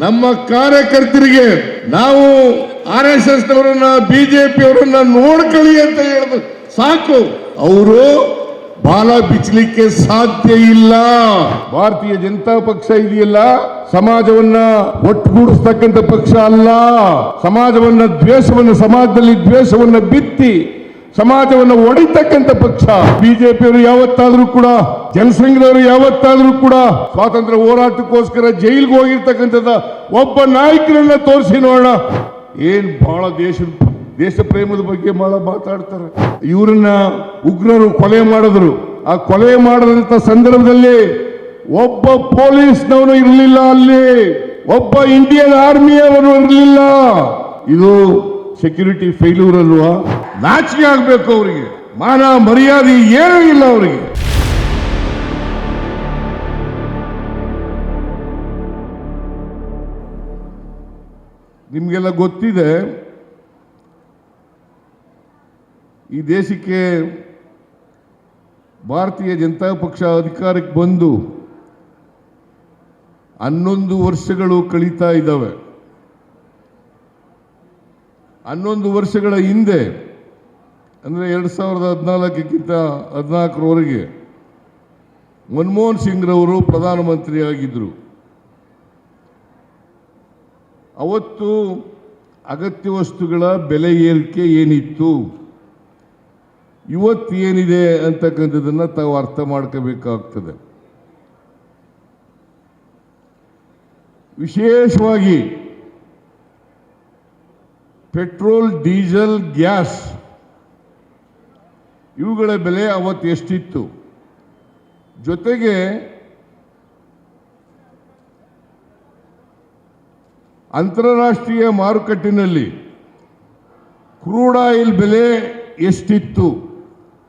ನಮ್ಮ ಕಾರ್ಯಕರ್ತರಿಗೆ ನಾವು ಆರ್ ಎಸ್ ಎಸ್ ನವರನ್ನ ಬಿಜೆಪಿ ಅವರನ್ನ ನೋಡ್ಕೊಳ್ಳಿ ಅಂತ ಹೇಳಿದ್ರು ಸಾಕು. ಅವರು ಬಾಲ ಬಿಚ್ಚಲಿಕ್ಕೆ ಸಾಧ್ಯ ಇಲ್ಲ. ಭಾರತೀಯ ಜನತಾ ಪಕ್ಷ ಇದೆಯಲ್ಲ, ಸಮಾಜವನ್ನ ಒಟ್ಟುಗೂಡಿಸ್ತಕ್ಕಂಥ ಪಕ್ಷ ಅಲ್ಲ. ಸಮಾಜವನ್ನ ದ್ವೇಷವನ್ನು, ಸಮಾಜದಲ್ಲಿ ದ್ವೇಷವನ್ನ ಬಿತ್ತಿ ಸಮಾಜವನ್ನು ಒಡಿತಕ್ಕಂಥ ಪಕ್ಷ. ಬಿಜೆಪಿಯವರು ಯಾವತ್ತಾದ್ರೂ ಕೂಡ ಜನಸಂಘದವರು ಯಾವತ್ತಾದ್ರೂ ಕೂಡ ಸ್ವಾತಂತ್ರ್ಯ ಹೋರಾಟಕ್ಕೋಸ್ಕರ ಜೈಲಿಗೆ ಹೋಗಿರ್ತಕ್ಕಂಥದ್ದ ಒಬ್ಬ ನಾಯಕರನ್ನ ತೋರಿಸಿ ನೋಡೋಣ. ಏನ್ ಬಹಳ ದೇಶ ದೇಶ ಪ್ರೇಮದ ಬಗ್ಗೆ ಬಹಳ ಮಾತಾಡ್ತಾರೆ. ಇವರನ್ನ ಉಗ್ರರು ಕೊಲೆ ಮಾಡಿದ್ರು. ಆ ಕೊಲೆ ಮಾಡಿದಂತ ಸಂದರ್ಭದಲ್ಲಿ ಒಬ್ಬ ಪೊಲೀಸ್ನವನು ಇರಲಿಲ್ಲ ಅಲ್ಲಿ. ಒಬ್ಬ ಇಂಡಿಯನ್ ಆರ್ಮಿಯವನು ಇರಲಿಲ್ಲ. ಇದು ಸೆಕ್ಯೂರಿಟಿ ಫೇಲ್ಯೂರ್ ಅಲ್ವಾ? ನಾಚಿಕೆ ಆಗ್ಬೇಕು ಅವರಿಗೆ. ಮಾನ ಮರ್ಯಾದೆ ಏನೂ ಇಲ್ಲ ಅವರಿಗೆ. ನಿಮಗೆಲ್ಲ ಗೊತ್ತಿದೆ, ಈ ದೇಶಕ್ಕೆ ಭಾರತೀಯ ಜನತಾ ಪಕ್ಷ ಅಧಿಕಾರಕ್ಕೆ ಬಂದು ಹನ್ನೊಂದು ವರ್ಷಗಳು ಕಳೀತಾ ಇದ್ದಾವೆ. ಹನ್ನೊಂದು ವರ್ಷಗಳ ಹಿಂದೆ ಅಂದರೆ ಎರಡು ಸಾವಿರದ ಹದಿನಾಲ್ಕಕ್ಕಿಂತ ಹದಿನಾಲ್ಕರವರೆಗೆ ಮನಮೋಹನ್ ಸಿಂಗ್ರವರು ಪ್ರಧಾನಮಂತ್ರಿಯಾಗಿದ್ದರು. ಅವತ್ತು ಅಗತ್ಯ ವಸ್ತುಗಳ ಬೆಲೆ ಏರಿಕೆ ಏನಿತ್ತು? ಇವತ್ತು ಏನಿದೆ ಅಂತಕ್ಕಂಥದ್ದನ್ನು ತಾವು ಅರ್ಥ ಮಾಡ್ಕೋಬೇಕಾಗ್ತದೆ. ವಿಶೇಷವಾಗಿ ಪೆಟ್ರೋಲ್, ಡೀಸೆಲ್, ಗ್ಯಾಸ್ ಇವುಗಳ ಬೆಲೆ ಅವತ್ತು ಎಷ್ಟಿತ್ತು? ಜೊತೆಗೆ ಅಂತಾರಾಷ್ಟ್ರೀಯ ಮಾರುಕಟ್ಟಿನಲ್ಲಿ ಕ್ರೂಡ್ ಆಯಿಲ್ ಬೆಲೆ ಎಷ್ಟಿತ್ತು?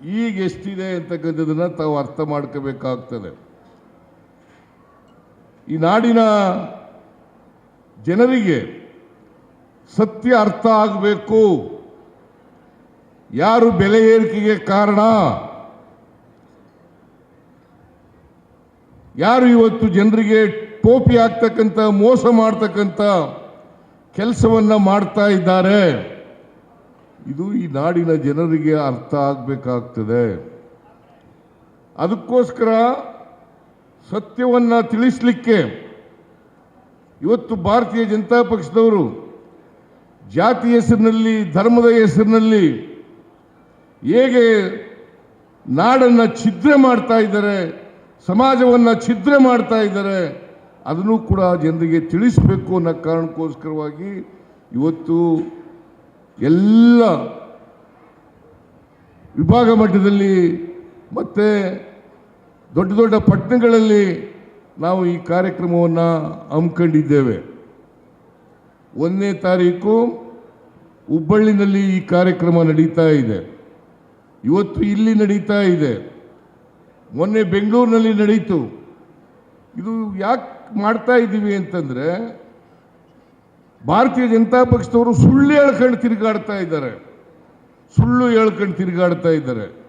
ಈಗ ಎಷ್ಟಿದೆ ಅಂತಕ್ಕಂಥದ್ದನ್ನು ತಾವು ಅರ್ಥ ಮಾಡ್ಕೋಬೇಕಾಗ್ತದೆ. ಈ ನಾಡಿನ ಜನರಿಗೆ ಸತ್ಯ ಅರ್ಥ ಆಗಬೇಕು. ಯಾರು ಬೆಲೆ ಏರಿಕೆಗೆ ಕಾರಣ? ಯಾರು ಇವತ್ತು ಜನರಿಗೆ ಟೋಪಿ ಆಗ್ತಕ್ಕಂಥ ಮೋಸ ಮಾಡ್ತಕ್ಕಂಥ ಕೆಲಸವನ್ನ ಮಾಡ್ತಾ ಇದ್ದಾರೆ? ಇದು ಈ ನಾಡಿನ ಜನರಿಗೆ ಅರ್ಥ ಆಗಬೇಕಾಗ್ತದೆ. ಅದಕ್ಕೋಸ್ಕರ ಸತ್ಯವನ್ನ ತಿಳಿಸಲಿಕ್ಕೆ ಇವತ್ತು ಭಾರತೀಯ ಜನತಾ ಪಕ್ಷದವರು ಜಾತಿ ಹೆಸರಿನಲ್ಲಿ, ಧರ್ಮದ ಹೆಸರಿನಲ್ಲಿ ಹೇಗೆ ನಾಡನ್ನು ಛಿದ್ರೆ ಮಾಡ್ತಾ ಇದ್ದಾರೆ, ಸಮಾಜವನ್ನು ಛಿದ್ರೆ ಮಾಡ್ತಾ ಇದ್ದಾರೆ, ಅದನ್ನು ಕೂಡ ಜನರಿಗೆ ತಿಳಿಸಬೇಕು ಅನ್ನೋ ಕಾರಣಕ್ಕೋಸ್ಕರವಾಗಿ ಇವತ್ತು ಎಲ್ಲ ವಿಭಾಗ ಮಟ್ಟದಲ್ಲಿ ಮತ್ತು ದೊಡ್ಡ ದೊಡ್ಡ ಪಟ್ಟಣಗಳಲ್ಲಿ ನಾವು ಈ ಕಾರ್ಯಕ್ರಮವನ್ನು ಹಮ್ಮಿಕೊಂಡಿದ್ದೇವೆ. ಒಂದನೇ ತಾರೀಕು ಹುಬ್ಬಳ್ಳಿನಲ್ಲಿ ಈ ಕಾರ್ಯಕ್ರಮ ನಡೀತಾ ಇದೆ. ಇವತ್ತು ಇಲ್ಲಿ ನಡೀತಾ ಇದೆ. ಮೊನ್ನೆ ಬೆಂಗಳೂರಿನಲ್ಲಿ ನಡೀತು. ಇದು ಯಾಕೆ ಮಾಡ್ತಾ ಇದ್ದೀವಿ ಅಂತಂದರೆ, ಭಾರತೀಯ ಜನತಾ ಪಕ್ಷದವರು ಸುಳ್ಳು ಹೇಳ್ಕೊಂಡು ತಿರುಗಾಡ್ತಾ ಇದ್ದಾರೆ. ಸುಳ್ಳು ಹೇಳ್ಕೊಂಡು ತಿರುಗಾಡ್ತಾ ಇದ್ದಾರೆ.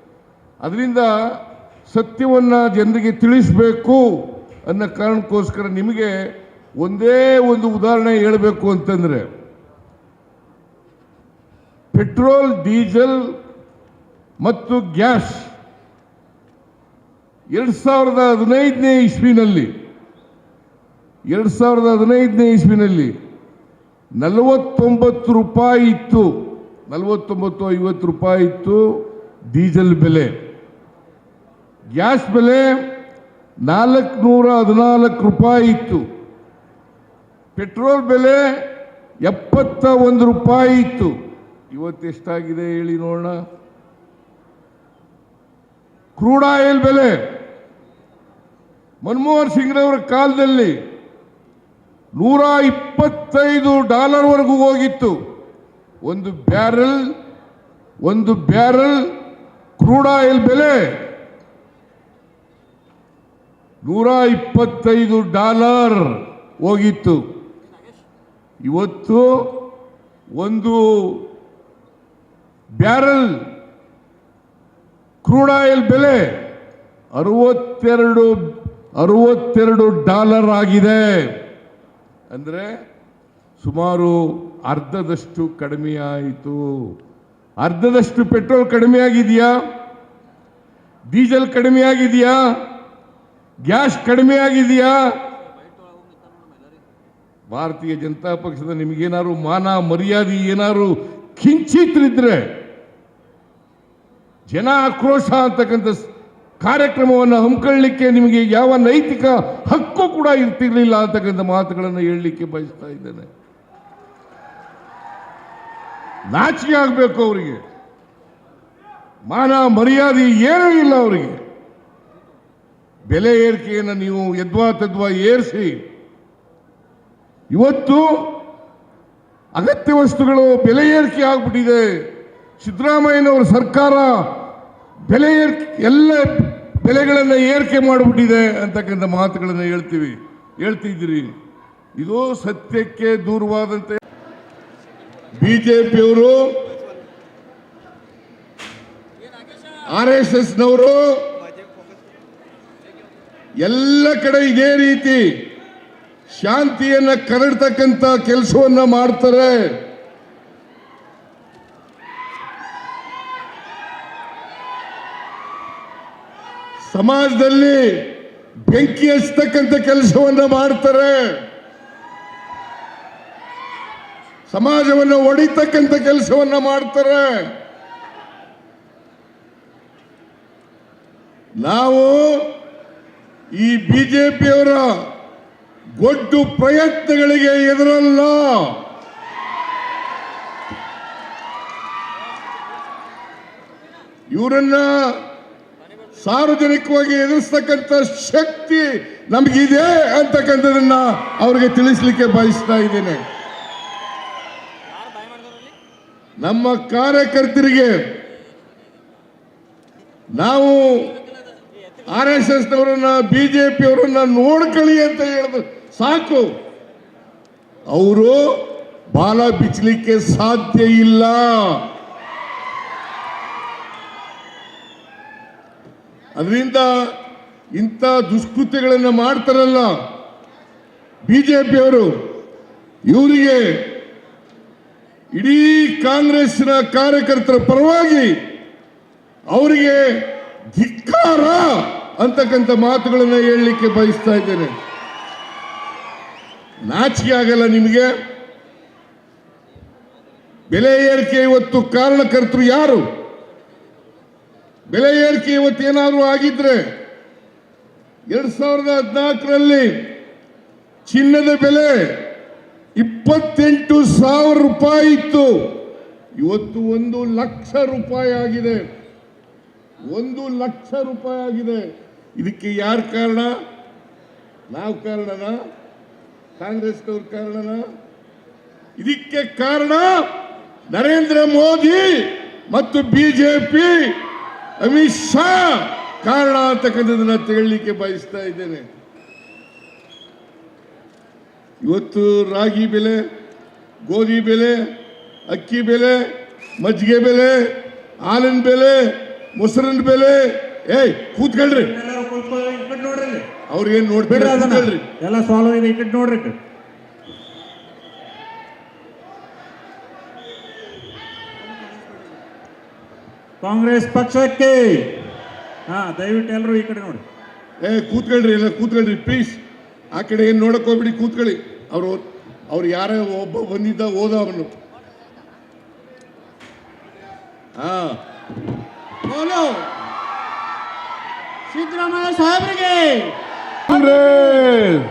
ಅದರಿಂದ ಸತ್ಯವನ್ನು ಜನರಿಗೆ ತಿಳಿಸಬೇಕು ಅನ್ನೋ ಕಾರಣಕ್ಕೋಸ್ಕರ ನಿಮಗೆ ಒಂದೇ ಒಂದು ಉದಾಹರಣೆ ಹೇಳಬೇಕು ಅಂತಂದರೆ, ಪೆಟ್ರೋಲ್, ಡೀಸೆಲ್ ಮತ್ತು ಗ್ಯಾಸ್. ಎರಡು ಸಾವಿರದ ಹದಿನೈದನೇ ಇಸ್ವಿನಲ್ಲಿ, ಎರಡು ಸಾವಿರದ ಹದಿನೈದನೇ ಇಸ್ವಿನಲ್ಲಿ ನಲವತ್ತೊಂಬತ್ತು ರೂಪಾಯಿ ಇತ್ತು, ನಲವತ್ತೊಂಬತ್ತು ಐವತ್ತು ರೂಪಾಯಿ ಇತ್ತು ಡೀಸೆಲ್ ಬೆಲೆ. ಗ್ಯಾಸ್ ಬೆಲೆ ನಾಲ್ಕುನೂರ ಹದಿನಾಲ್ಕು ರೂಪಾಯಿ ಇತ್ತು. ಪೆಟ್ರೋಲ್ ಬೆಲೆ ಎಪ್ಪತ್ತ ಒಂದು ರೂಪಾಯಿ ಇತ್ತು. ಇವತ್ತು ಎಷ್ಟಾಗಿದೆ ಹೇಳಿ ನೋಡೋಣ. ಕ್ರೂಡ್ ಆಯಿಲ್ ಬೆಲೆ? ಮನಮೋಹನ್ ಸಿಂಗ್ರವರ ಕಾಲದಲ್ಲಿ ನೂರ ಇಪ್ಪತ್ತೈದು ಡಾಲರ್ವರೆಗೂ ಹೋಗಿತ್ತು. ಒಂದು ಬ್ಯಾರಲ್ ಒಂದು ಬ್ಯಾರಲ್ ಕ್ರೂಡ್ ಆಯಿಲ್ ಬೆಲೆ? ನೂರ ಇಪ್ಪತ್ತೈದು ಡಾಲರ್ ಹೋಗಿತ್ತು. ಇವತ್ತು ಒಂದು ಬ್ಯಾರಲ್ ಕ್ರೂಡ್ ಆಯಿಲ್ ಬೆಲೆ ಅರವತ್ತೆರಡು ಅರವತ್ತೆರಡು ಡಾಲರ್ ಆಗಿದೆ. ಅಂದರೆ ಸುಮಾರು ಅರ್ಧದಷ್ಟು ಕಡಿಮೆ ಆಯಿತು. ಅರ್ಧದಷ್ಟು ಪೆಟ್ರೋಲ್ ಕಡಿಮೆ ಆಗಿದೆಯಾ? ಡೀಸೆಲ್ ಕಡಿಮೆ ಆಗಿದೆಯಾ? ಗ್ಯಾಸ್ ಕಡಿಮೆ ಆಗಿದೆಯಾ? ಭಾರತೀಯ ಜನತಾ ಪಕ್ಷದ ನಿಮಗೇನಾದ್ರು ಮಾನ ಮರ್ಯಾದೆ ಏನಾದ್ರು ಕಿಂಚಿತ್ರಿದ್ರೆ ಜನ ಆಕ್ರೋಶ ಅಂತಕ್ಕಂಥ ಕಾರ್ಯಕ್ರಮವನ್ನು ಹಮ್ಮಿಕೊಳ್ಳಲಿಕ್ಕೆ ನಿಮಗೆ ಯಾವ ನೈತಿಕ ಹಕ್ಕು ಕೂಡ ಇರ್ತಿರ್ಲಿಲ್ಲ ಅಂತಕ್ಕಂಥ ಮಾತುಗಳನ್ನು ಹೇಳಲಿಕ್ಕೆ ಬಯಸ್ತಾ ಇದ್ದೇನೆ. ನಾಚಿಕೆ ಆಗಬೇಕು ಅವರಿಗೆ. ಮಾನ ಮರ್ಯಾದೆ ಏನೂ ಇಲ್ಲ ಅವರಿಗೆ. ಬೆಲೆ ಏರಿಕೆಯನ್ನು ನೀವು ಯದ್ವಾ ತದ್ವಾ ಏರಿಸಿ. ಇವತ್ತು ಅಗತ್ಯ ವಸ್ತುಗಳು ಬೆಲೆ ಏರಿಕೆ ಆಗ್ಬಿಟ್ಟಿದೆ. ಸಿದ್ದರಾಮಯ್ಯನವರ ಸರ್ಕಾರ ಬೆಲೆ ಏರ್, ಎಲ್ಲ ಬೆಲೆಗಳನ್ನು ಏರಿಕೆ ಮಾಡಿಬಿಟ್ಟಿದೆ ಅಂತಕ್ಕಂಥ ಮಾತುಗಳನ್ನು ಹೇಳ್ತೀವಿ. ಹೇಳ್ತಿದ್ದೀರಿ. ಇದು ಸತ್ಯಕ್ಕೆ ದೂರವಾದಂತೆ. ಬಿಜೆಪಿಯವರು, ಆರ್ ಎಸ್ ಎಸ್ನವರು ಎಲ್ಲ ಕಡೆ ಇದೇ ರೀತಿ ಶಾಂತಿಯನ್ನು ಕರಡ್ತಕ್ಕಂಥ ಕೆಲಸವನ್ನು ಮಾಡ್ತಾರೆ. ಸಮಾಜದಲ್ಲಿ ಬೆಂಕಿ ಹಚ್ಚತಕ್ಕಂಥ ಕೆಲಸವನ್ನು ಮಾಡ್ತಾರೆ. ಸಮಾಜವನ್ನು ಒಡಿತಕ್ಕಂಥ ಕೆಲಸವನ್ನ ಮಾಡ್ತಾರೆ. ನಾವು ಈ ಬಿಜೆಪಿಯವರ ಗೊಡ್ಡು ಪ್ರಯತ್ನಗಳಿಗೆ ಎದುರಲ್ಲ. ಇವರನ್ನ ಸಾರ್ವಜನಿಕವಾಗಿ ಎದುರಿಸ್ತಕ್ಕಂಥ ಶಕ್ತಿ ನಮಗಿದೆ ಅಂತಕ್ಕಂಥದನ್ನ ಅವರಿಗೆ ತಿಳಿಸ್ಲಿಕ್ಕೆ ಬಯಸ್ತಾ ಇದ್ದೇನೆ. ನಮ್ಮ ಕಾರ್ಯಕರ್ತರಿಗೆ ನಾವು ಆರ್ ಎಸ್ ಬಿಜೆಪಿ ಅವರನ್ನ ನೋಡ್ಕೊಳ್ಳಿ ಅಂತ ಹೇಳಿದ್ರು. ಸಾಕು. ಅವರು ಬಾಲ ಬಿಚ್ಚಲಿಕ್ಕೆ ಸಾಧ್ಯ ಇಲ್ಲ. ಅದರಿಂದ ಇಂಥ ದುಷ್ಕೃತ್ಯಗಳನ್ನು ಮಾಡ್ತಾರಲ್ಲ ಬಿ ಜೆ ಪಿಯವರು ಇವರಿಗೆ ಇಡೀ ಕಾಂಗ್ರೆಸ್ನ ಕಾರ್ಯಕರ್ತರ ಪರವಾಗಿ ಅವರಿಗೆ ಧಿಕ್ಕಾರ ಅಂತಕ್ಕಂಥ ಮಾತುಗಳನ್ನು ಹೇಳಲಿಕ್ಕೆ ಬಯಸ್ತಾ ಇದ್ದೇನೆ. ನಾಚಿಕೆ ಆಗಲ್ಲ ನಿಮಗೆ. ಬೆಲೆ ಏರಿಕೆ ಇವತ್ತು ಕಾರಣಕರ್ತರು ಯಾರು? ಬೆಲೆ ಏರಿಕೆ ಇವತ್ತೇನಾದರೂ ಆಗಿದ್ರೆ ಎರಡ್ ಸಾವಿರದ ಹದಿನಾಲ್ಕರಲ್ಲಿ ಚಿನ್ನದ ಬೆಲೆ ಇಪ್ಪತ್ತೆಂಟು ಸಾವಿರ ರೂಪಾಯಿ ಇತ್ತು. ಇವತ್ತು ಒಂದು ಲಕ್ಷ ರೂಪಾಯಿ ಆಗಿದೆ. ಒಂದು ಲಕ್ಷ ರೂಪಾಯಿ ಆಗಿದೆ. ಇದಕ್ಕೆ ಯಾರು ಕಾರಣ? ನಾವು ಕಾರಣನ? ಕಾಂಗ್ರೆಸ್ನವ್ರ ಕಾರಣನ? ಇದಕ್ಕೆ ಕಾರಣ ನರೇಂದ್ರ ಮೋದಿ ಮತ್ತು ಬಿಜೆಪಿ. ಅಮಿತ್ ಶಾ ಕಾರಣ ಅಂತಕ್ಕಂಥದ್ದನ್ನ ತಿಳಲಿಕ್ಕೆ ಬಯಸ್ತಾ ಇದ್ದೇನೆ. ಇವತ್ತು ರಾಗಿ ಬೆಲೆ ಗೋಧಿ ಬೆಲೆ ಅಕ್ಕಿ ಬೆಲೆ ಮಜ್ಜಿಗೆ ಬೆಲೆ ಹಾಲಿನ ಬೆಲೆ ಮೊಸರಿನ ಬೆಲೆ. ಏಯ್ ಕೂತ್ಕೊಳ್ರಿ. ಅವ್ರಿಗೇನ್ ನೋಡ್ಬೇಡ್ರಿ ಎಲ್ಲ ಸಾಲ್ವ್ ಇದೆ ಇಟ್ಟು ನೋಡ್ರಿ ಕಾಂಗ್ರೆಸ್ ಪಕ್ಷಕ್ಕೆ. ಹಾ ದಯವಿಟ್ಟು ಎಲ್ಲರೂ ಈ ಕಡೆ ನೋಡಿ. ಏ ಕೂತ್ಕೊಳ್ರಿ ಎಲ್ಲ ಕೂತ್ಕೊಳ್ರಿ ಪ್ಲೀಸ್ ಆ ಕಡೆ ಏನು ನೋಡಕ್ ಹೋಗ್ಬಿಡಿ ಕೂತ್ಕೊಳ್ಳಿ. ಅವ್ರು ಅವ್ರು ಯಾರೇ ಒಬ್ಬ ಬಂದಿದ್ದ ಓದ ಅವನು. ಹಾ. ಸಿದ್ದರಾಮಯ್ಯ ಸಾಹೇಬ್ರಿಗೆ. ಕಾಂಗ್ರೆಸ್.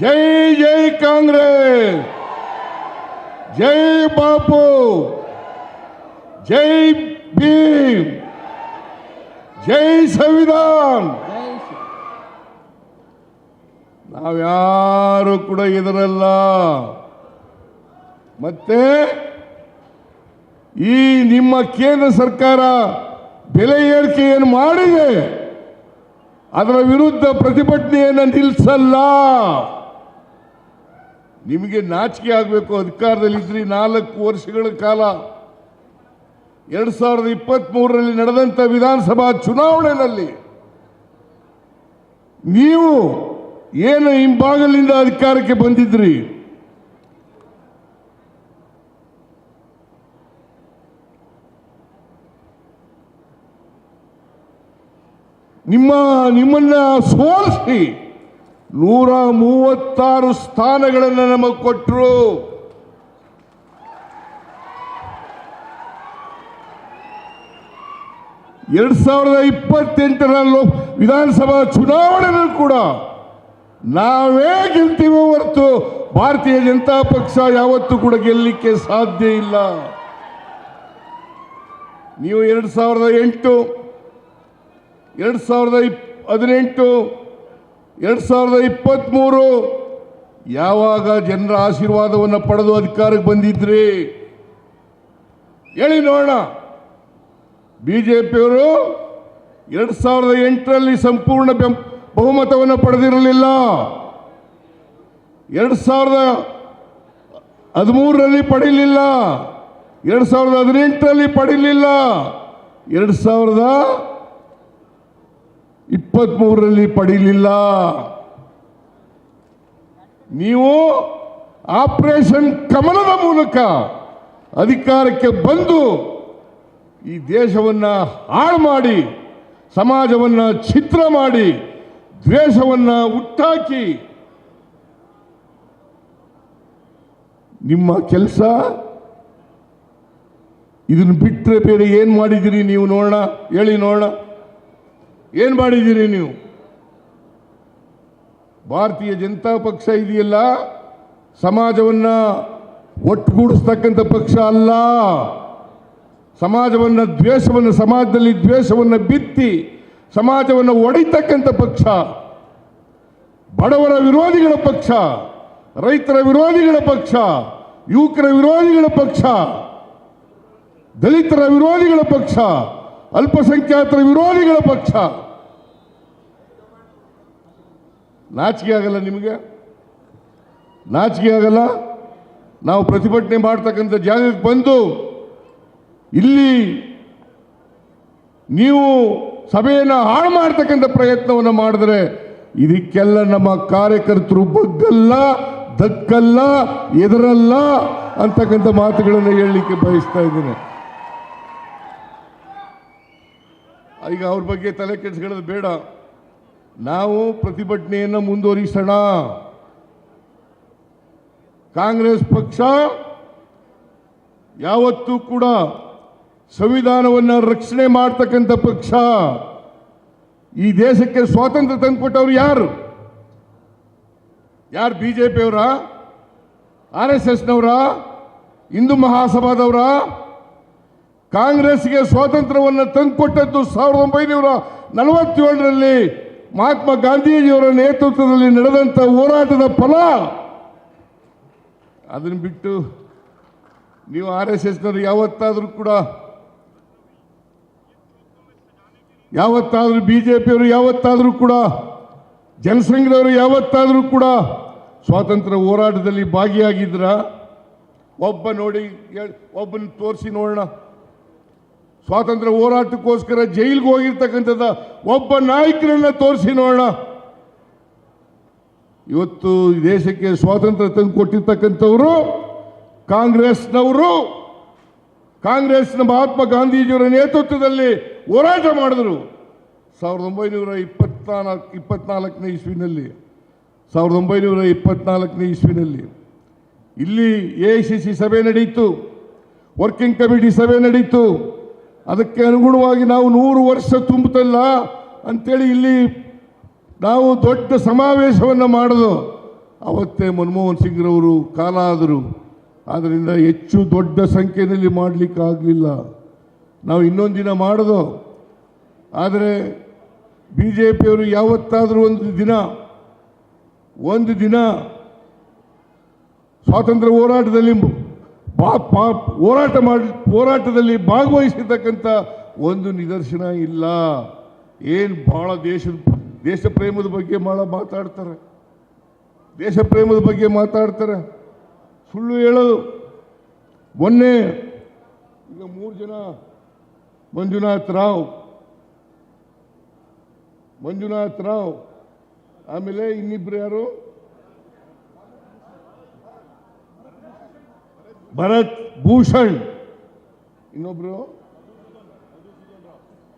ಜೈ ಜೈ ಕಾಂಗ್ರೆಸ್. ಜೈ ಬಾಪು. ಜೈ ಭೀಮ್. ಜೈ ಸಂವಿಧಾನ್. ನಾವ್ಯಾರು ಕೂಡ ಇದರಲ್ಲ. ಮತ್ತೆ ಈ ನಿಮ್ಮ ಕೇಂದ್ರ ಸರ್ಕಾರ ಬೆಲೆ ಏರಿಕೆಯನ್ನು ಮಾಡಿದೆ. ಅದರ ವಿರುದ್ಧ ಪ್ರತಿಭಟನೆಯನ್ನು ನಿಲ್ಲಿಸಲ್ಲ ನಿಮಗೆ ನಾಚಿಕೆ ಆಗಬೇಕು, ಅಧಿಕಾರದಲ್ಲಿದ್ರಿ ನಾಲ್ಕು ವರ್ಷಗಳ ಕಾಲ. ಎರಡು ಸಾವಿರದ ಇಪ್ಪತ್ತ್ ಮೂರರಲ್ಲಿ ನಡೆದಂಥ ವಿಧಾನಸಭಾ ಚುನಾವಣೆಯಲ್ಲಿ ನೀವು ಏನು ಹಿಂಭಾಗಲಿಂದ ಅಧಿಕಾರಕ್ಕೆ ಬಂದಿದ್ರಿ? ನಿಮ್ಮ ನಿಮ್ಮನ್ನ ಸೋಲಿಸಿ ನೂರ ಮೂವತ್ತಾರು ಸ್ಥಾನಗಳನ್ನು ನಮಗೆ ಕೊಟ್ಟರು ಎರಡ್ ಸಾವಿರದ ಇಪ್ಪತ್ತೆಂಟರ ವಿಧಾನಸಭಾ ಚುನಾವಣೆಯಲ್ಲೂ ಕೂಡ ನಾವೇ ಗೆಲ್ತೀವೋ ಹೊರತು ಭಾರತೀಯ ಜನತಾ ಪಕ್ಷ ಯಾವತ್ತೂ ಕೂಡ ಗೆಲ್ಲಲಿಕ್ಕೆ ಸಾಧ್ಯ ಇಲ್ಲ. ನೀವು ಎರಡ್ ಸಾವಿರದ ಎಂಟು, ಎರಡ್ ಸಾವಿರದ ಇಪ್ ಹದಿನೆಂಟು ಎರಡ್ ಸಾವಿರದ ಇಪ್ಪತ್ತ್ಮೂರು ಯಾವಾಗ ಜನರ ಆಶೀರ್ವಾದವನ್ನು ಪಡೆದು ಅಧಿಕಾರಕ್ಕೆ ಬಂದಿದ್ರಿ? ಹೇಳಿ ನೋಡೋಣ. ಬಿಜೆಪಿಯವರು ಎರಡು ಸಾವಿರದ ಎಂಟರಲ್ಲಿ ಸಂಪೂರ್ಣ ಬೆಂ- ಬಹುಮತವನ್ನು ಪಡೆದಿರಲಿಲ್ಲ. ಎರಡು ಸಾವಿರದ ಹದಿಮೂರರಲ್ಲಿ ಪಡೀಲಿಲ್ಲ ಎರಡು ಸಾವಿರದ ಹದಿನೆಂಟರಲ್ಲಿ ಪಡೀಲಿಲ್ಲ ಎರಡು ಸಾವಿರದ ಇಪ್ಪತ್ತ್ಮೂರರಲ್ಲಿ ಪಡೀಲಿಲ್ಲ ನೀವು ಆಪರೇಷನ್ ಕಮಲದ ಮೂಲಕ ಅಧಿಕಾರಕ್ಕೆ ಬಂದು ಈ ದೇಶವನ್ನು ಹಾಳು ಮಾಡಿ, ಸಮಾಜವನ್ನು ಛಿದ್ರ ಮಾಡಿ, ದ್ವೇಷವನ್ನು ಹುಟ್ಟಾಕಿ ನಿಮ್ಮ ಕೆಲಸ? ಇದನ್ನು ಬಿಟ್ಟರೆ ಬೇರೆ ಏನು ಮಾಡಿದ್ದೀರಿ ನೀವು ನೋಡೋಣ, ಹೇಳಿ ನೋಡೋಣ. ಏನು ಮಾಡಿದ್ದೀರಿ ನೀವು? ಭಾರತೀಯ ಜನತಾ ಪಕ್ಷ ಇದೆಯಲ್ಲ, ಸಮಾಜವನ್ನ ಒಟ್ಟುಗೂಡಿಸ್ತಕ್ಕಂಥ ಪಕ್ಷ ಅಲ್ಲ. ಸಮಾಜವನ್ನು ದ್ವೇಷವನ್ನು, ಸಮಾಜದಲ್ಲಿ ದ್ವೇಷವನ್ನು ಬಿತ್ತಿ, ಸಮಾಜವನ್ನು ಒಡೆಯತಕ್ಕಂಥ ಪಕ್ಷ, ಬಡವರ ವಿರೋಧಿಗಳ ಪಕ್ಷ, ರೈತರ ವಿರೋಧಿಗಳ ಪಕ್ಷ, ಯುವಕರ ವಿರೋಧಿಗಳ ಪಕ್ಷ, ದಲಿತರ ವಿರೋಧಿಗಳ ಪಕ್ಷ, ಅಲ್ಪಸಂಖ್ಯಾತರ ವಿರೋಧಿಗಳ ಪಕ್ಷ. ನಾಚಿಕೆ ಆಗಲ್ಲ ನಿಮಗೆ? ನಾಚಿಕೆ ಆಗಲ್ಲ? ನಾವು ಪ್ರತಿಭಟನೆ ಮಾಡ್ತಕ್ಕಂಥ ಜಾಗಕ್ಕೆ ಬಂದು ಇಲ್ಲಿ ನೀವು ಸಭೆಯನ್ನು ಹಾಳು ಮಾಡ್ತಕ್ಕಂಥ ಪ್ರಯತ್ನವನ್ನು ಮಾಡಿದ್ರೆ ಇದಕ್ಕೆಲ್ಲ ನಮ್ಮ ಕಾರ್ಯಕರ್ತರು ಬಗ್ಗಲ್ಲ, ದಕ್ಕಲ್ಲ, ಎದರಲ್ಲ ಅಂತಕ್ಕಂಥ ಮಾತುಗಳನ್ನು ಹೇಳಲಿಕ್ಕೆ ಬಯಸ್ತಾ ಇದ್ದೇನೆ. ಈಗ ಅವ್ರ ಬಗ್ಗೆ ತಲೆ ಕೆಡಿಸ್ಕೊಳ್ಳೋದು ಬೇಡ. ನಾವು ಪ್ರತಿಭಟನೆಯನ್ನು ಮುಂದುವರಿಸೋಣ. ಕಾಂಗ್ರೆಸ್ ಪಕ್ಷ ಯಾವತ್ತೂ ಕೂಡ ಸಂವಿಧಾನವನ್ನು ರಕ್ಷಣೆ ಮಾಡ್ತಕ್ಕಂಥ ಪಕ್ಷ. ಈ ದೇಶಕ್ಕೆ ಸ್ವಾತಂತ್ರ್ಯ ತಂದುಕೊಟ್ಟವ್ರು ಯಾರು? ಯಾರು ಬಿ ಜೆ ಪಿಯವರ ಆರ್ ಎಸ್ ಎಸ್ನವರ? ಹಿಂದೂ ಮಹಾಸಭಾದವರ? ಕಾಂಗ್ರೆಸ್ಗೆ ಸ್ವಾತಂತ್ರ್ಯವನ್ನು ತಂದುಕೊಟ್ಟದ್ದು ಸಾವಿರದ ಒಂಬೈನೂರ ನಲವತ್ತೇಳರಲ್ಲಿ ಮಹಾತ್ಮ ಗಾಂಧೀಜಿಯವರ ನೇತೃತ್ವದಲ್ಲಿ ನಡೆದಂಥ ಹೋರಾಟದ ಫಲ. ಅದನ್ನು ಬಿಟ್ಟು ನೀವು ಆರ್ ಎಸ್ ಎಸ್ನವರು ಯಾವತ್ತಾದರೂ ಕೂಡ ಯಾವತ್ತಾದರೂ ಬಿ ಜೆ ಪಿಯವರು ಯಾವತ್ತಾದರೂ ಕೂಡ, ಜನಸಂಘದವರು ಯಾವತ್ತಾದರೂ ಕೂಡ ಸ್ವಾತಂತ್ರ್ಯ ಹೋರಾಟದಲ್ಲಿ ಭಾಗಿಯಾಗಿದ್ರ, ಒಬ್ಬ ನೋಡಿ ಒಬ್ಬನ ತೋರಿಸಿ ನೋಡೋಣ. ಸ್ವಾತಂತ್ರ್ಯ ಹೋರಾಟಕ್ಕೋಸ್ಕರ ಜೈಲಿಗೆ ಹೋಗಿರ್ತಕ್ಕಂಥದ್ದ ಒಬ್ಬ ನಾಯಕರನ್ನ ತೋರಿಸಿ ನೋಡೋಣ. ಇವತ್ತು ದೇಶಕ್ಕೆ ಸ್ವಾತಂತ್ರ್ಯ ತಂದು ಕೊಟ್ಟಿರ್ತಕ್ಕಂಥವರು ಕಾಂಗ್ರೆಸ್ನವರು. ಕಾಂಗ್ರೆಸ್ನ ಮಹಾತ್ಮ ಗಾಂಧೀಜಿಯವರ ನೇತೃತ್ವದಲ್ಲಿ ಹೋರಾಟ ಮಾಡಿದರು. ಸಾವಿರದ ಒಂಬೈನೂರ ಇಪ್ಪತ್ನಾಲ್ಕು, ಇಪ್ಪತ್ನಾಲ್ಕನೇ ಇಸ್ವಿನಲ್ಲಿ, ಸಾವಿರದ ಒಂಬೈನೂರ ಇಪ್ಪತ್ನಾಲ್ಕನೇ ಇಸ್ವಿನಲ್ಲಿ. ಇಲ್ಲಿ ಎ ಸಿ ಸಿ ಸಭೆ ನಡೆಯಿತು ವರ್ಕಿಂಗ್ ಕಮಿಟಿ ಸಭೆ ನಡೆಯಿತು ಅದಕ್ಕೆ ಅನುಗುಣವಾಗಿ ನಾವು ನೂರು ವರ್ಷ ತುಂಬುತ್ತಲ್ಲ ಅಂತೇಳಿ ಇಲ್ಲಿ ನಾವು ದೊಡ್ಡ ಸಮಾವೇಶವನ್ನು ಮಾಡೋದು. ಅವತ್ತೇ ಮನಮೋಹನ್ ಸಿಂಗ್ರವರು ಕಾಲ ಆದರು ಆದ್ದರಿಂದ ಹೆಚ್ಚು ದೊಡ್ಡ ಸಂಖ್ಯೆಯಲ್ಲಿ ಮಾಡಲಿಕ್ಕೆ ಆಗಲಿಲ್ಲ ನಾವು ಇನ್ನೊಂದು ದಿನ ಮಾಡೋದು. ಆದರೆ ಬಿ ಜೆ ಪಿಯವರು ಯಾವತ್ತಾದರೂ ಒಂದು ದಿನ ಒಂದು ದಿನ ಸ್ವಾತಂತ್ರ್ಯ ಹೋರಾಟದಲ್ಲಿ ಬಾ- ಪಾ- ಹೋರಾಟ ಮಾಡಿ, ಹೋರಾಟದಲ್ಲಿ ಭಾಗವಹಿಸಿರ್ತಕ್ಕಂಥ ಒಂದು ನಿದರ್ಶನ ಇಲ್ಲ. ಏನು ಭಾಳ ದೇಶದ, ದೇಶ ಪ್ರೇಮದ ಬಗ್ಗೆ ಭಾಳ ಮಾತಾಡ್ತಾರೆ. ದೇಶ ಪ್ರೇಮದ ಬಗ್ಗೆ ಮಾತಾಡ್ತಾರೆ. ಸುಳ್ಳು ಹೇಳೋದು. ಮೊನ್ನೆ ಈಗ ಮೂರು ಜನ ಮಂಜುನಾಥ್ ರಾವ್. ಮಂಜುನಾಥ್ ರಾವ್. ಆಮೇಲೆ ಇನ್ನಿಬ್ರು ಯಾರು? ಭರತ್ ಭೂಷಣ್. ಇನ್ನೊಬ್ರು?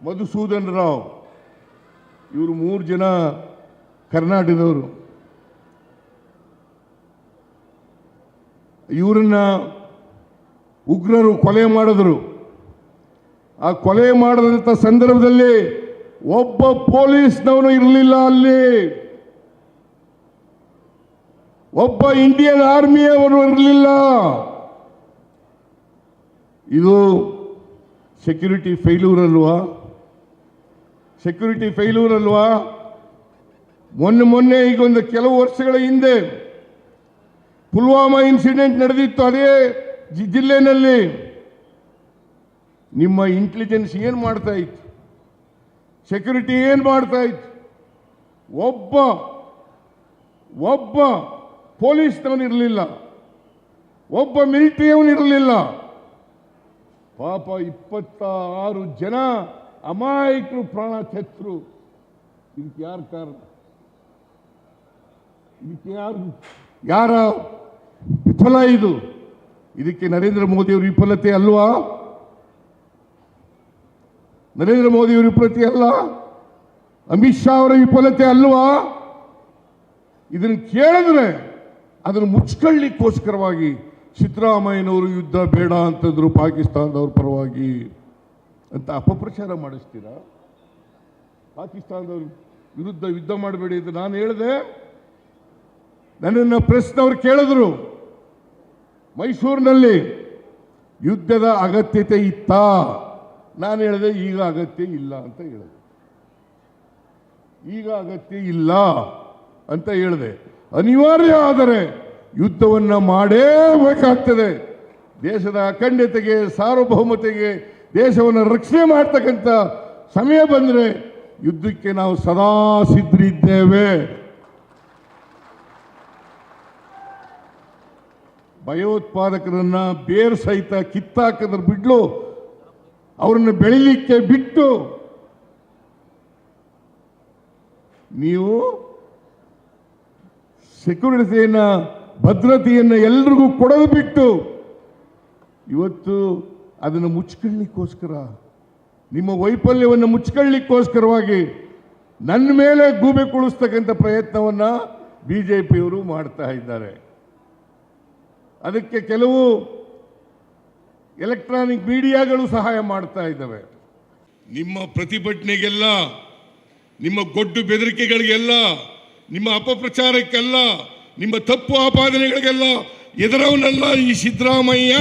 ಮಧುಸೂದನ್ ರಾವ್. ಇವರು ಮೂರು ಜನ ಕರ್ನಾಟಕದವರು. ಇವರನ್ನ ಉಗ್ರರು ಕೊಲೆ ಮಾಡಿದ್ರು. ಆ ಕೊಲೆ ಮಾಡಿದಂಥ ಸಂದರ್ಭದಲ್ಲಿ ಒಬ್ಬ ಪೊಲೀಸ್ನವನು ಇರಲಿಲ್ಲ ಅಲ್ಲಿ. ಒಬ್ಬ ಇಂಡಿಯನ್ ಆರ್ಮಿಯವರು ಇರಲಿಲ್ಲ. ಇದು ಸೆಕ್ಯೂರಿಟಿ ಫೇಲ್ಯೂರ್ ಅಲ್ವಾ ಸೆಕ್ಯೂರಿಟಿ ಫೇಲ್ಯೂರ್ ಅಲ್ವಾ ಮೊನ್ನೆ ಮೊನ್ನೆ ಈಗ ಒಂದು ಕೆಲವು ವರ್ಷಗಳ ಹಿಂದೆ ಪುಲ್ವಾಮಾ ಇನ್ಸಿಡೆಂಟ್ ನಡೆದಿತ್ತು ಅದೇ ಜಿಲ್ಲೆಯಲ್ಲಿ. ನಿಮ್ಮ ಇಂಟೆಲಿಜೆನ್ಸ್ ಏನು ಮಾಡ್ತಾ ಇತ್ತು? ಸೆಕ್ಯೂರಿಟಿ ಏನು ಮಾಡ್ತಾ ಇತ್ತು? ಒಬ್ಬ ಒಬ್ಬ ಪೊಲೀಸ್ನವನಿರಲಿಲ್ಲ ಒಬ್ಬ ಮಿಲಿಟರಿಯವನು ಇರಲಿಲ್ಲ. ಪಾಪ ಇಪ್ಪತ್ತ ಆರು ಜನ ಅಮಾಯಕರು ಪ್ರಾಣ ತೆತ್ತರು ಇದಕ್ಕೆ ಯಾರು ಕಾರಣ? ಇದಕ್ಕೆ ಯಾರು? ಯಾರ? ವಿಫಲ ಇದು. ಇದಕ್ಕೆ ನರೇಂದ್ರ ಮೋದಿಯವರು ವಿಫಲತೆ ಅಲ್ವಾ? ನರೇಂದ್ರ ಮೋದಿಯವರ ವಿಫಲತೆ ಅಲ್ಲ? ಅಮಿತ್ ಶಾ ಅವರ ವಿಫಲತೆ ಅಲ್ವಾ? ಇದನ್ನು ಕೇಳಿದ್ರೆ ಅದನ್ನು ಮುಚ್ಕೊಳ್ಳಿಕ್ಕೋಸ್ಕರವಾಗಿ ಸಿದ್ದರಾಮಯ್ಯನವರು ಯುದ್ಧ ಬೇಡ ಅಂತಂದ್ರು ಪಾಕಿಸ್ತಾನದವ್ರ ಪರವಾಗಿ ಅಂತ ಅಪಪ್ರಚಾರ ಮಾಡಿಸ್ತೀರಾ? ಪಾಕಿಸ್ತಾನದವ್ರ ವಿರುದ್ಧ ಯುದ್ಧ ಮಾಡಬೇಡಿ ಅಂತ ನಾನು ಹೇಳಿದೆ. ನನ್ನನ್ನು ಪ್ರೆಸ್ನವ್ರು ಕೇಳಿದ್ರು. ಮೈಸೂರಿನಲ್ಲಿ ಯುದ್ಧದ ಅಗತ್ಯತೆ ಇತ್ತಾ? ನಾನು ಹೇಳಿದೆ ಈಗ ಅಗತ್ಯ ಇಲ್ಲ ಅಂತ ಹೇಳಿದೆ. ಈಗ ಅಗತ್ಯ ಇಲ್ಲ ಅಂತ ಹೇಳಿದೆ. ಅನಿವಾರ್ಯ ಆದರೆ ಯುದ್ಧವನ್ನ ಮಾಡೇಬೇಕಾಗ್ತದೆ ದೇಶದ ಅಖಂಡತೆಗೆ, ಸಾರ್ವಭೌಮತೆಗೆ, ದೇಶವನ್ನು ರಕ್ಷಣೆ ಮಾಡ್ತಕ್ಕಂಥ ಸಮಯ ಬಂದರೆ ಯುದ್ಧಕ್ಕೆ ನಾವು ಸದಾ ಸಿದ್ಧರಿದ್ದೇವೆ. ಭಯೋತ್ಪಾದಕರನ್ನ ಬೇರ್ ಸಹಿತ ಕಿತ್ತಾಕದ್ರ ಬಿಡ್ಲು ಅವರನ್ನು ಬೆಳಿಲಿಕ್ಕೆ ಬಿಟ್ಟು ನೀವು ಸೆಕ್ಯೂರಿಟಿಯನ್ನ ಭದ್ರತೆಯನ್ನು ಎಲ್ರಿಗೂ ಕೊಡಲು ಬಿಟ್ಟು ಇವತ್ತು ಅದನ್ನು ಮುಚ್ಕೊಳ್ಳಿಕ್ಕೋಸ್ಕರ, ನಿಮ್ಮ ವೈಫಲ್ಯವನ್ನು ಮುಚ್ಕೊಳ್ಳಿಕ್ಕೋಸ್ಕರವಾಗಿ ನನ್ನ ಮೇಲೆ ಗೂಬೆ ಕುಳಿಸ್ತಕ್ಕಂಥ ಪ್ರಯತ್ನವನ್ನು ಬಿ ಜೆ ಪಿಯವರು ಮಾಡ್ತಾ ಇದ್ದಾರೆ. ಅದಕ್ಕೆ ಕೆಲವು ಎಲೆಕ್ಟ್ರಾನಿಕ್ ಮೀಡಿಯಾಗಳು ಸಹಾಯ ಮಾಡ್ತಾ ಇದ್ದಾವೆ. ನಿಮ್ಮ ಪ್ರತಿಭಟನೆಗೆಲ್ಲ, ನಿಮ್ಮ ಗೊಡ್ಡು ಬೆದರಿಕೆಗಳಿಗೆಲ್ಲ, ನಿಮ್ಮ ಅಪಪ್ರಚಾರಕ್ಕೆಲ್ಲ, ನಿಮ್ಮ ತಪ್ಪು ಆಪಾದನೆಗಳಿಗೆಲ್ಲ ಎದುರವನಲ್ಲ ಈ ಸಿದ್ದರಾಮಯ್ಯ.